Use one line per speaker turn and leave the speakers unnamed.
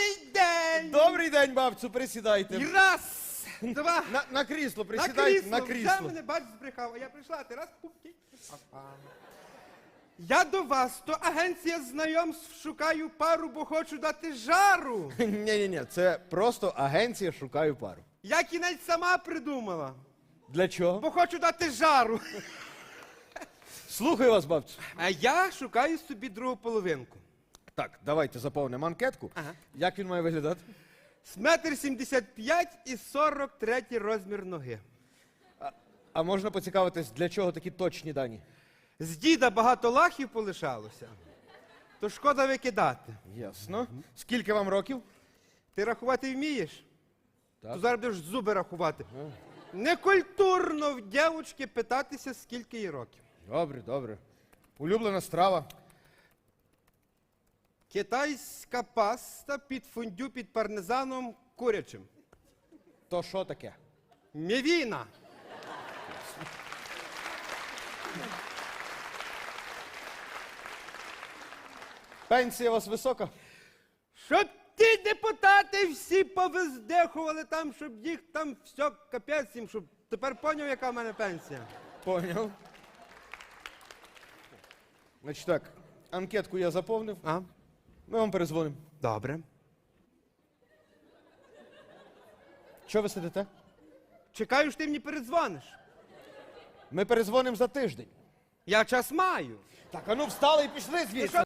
Добрий день!
Добрий день, бабцю, присідайте.
раз, два,
На, на крісло,
на
присідайте,
крісло.
на крісло.
мене, бач, збрехав, а я прийшла, а ти раз, пупки. Я до вас, то агенція знайомств шукаю пару, бо хочу дати жару.
Ні, ні, ні, це просто агенція шукаю пару.
Я кінець сама придумала,
Для чого?
бо хочу дати жару.
Слухаю вас, бабцю.
А я шукаю собі другу половинку.
Так, давайте заповнимо анкетку.
Ага.
Як він має виглядати?
З метр сімдесят п'ять і сорок третій розмір ноги.
А можна поцікавитись, для чого такі точні дані?
З діда багато лахів полишалося, то шкода викидати.
Ясно. Скільки вам років?
Ти рахувати вмієш?
Так.
То зараз будеш зуби рахувати. Некультурно в дівчинки питатися, скільки їй років.
Добре, добре. Улюблена страва.
Китайська паста під фондю під пармезаном курячим.
То що таке?
Мівіна.
Пенсія у вас висока?
Щоб ті депутати всі повиздехували там, щоб їх там все капець їм, щоб тепер поняв, яка в мене пенсія.
Поняв. Значить так, анкетку я заповнив.
А?
Ми вам перезвонимо.
Добре.
Що ви сидите?
Чекаю, що ти мені передзвониш.
Ми перезвонимо за тиждень.
Я час маю.
Так, а ну встали і пішли звідси.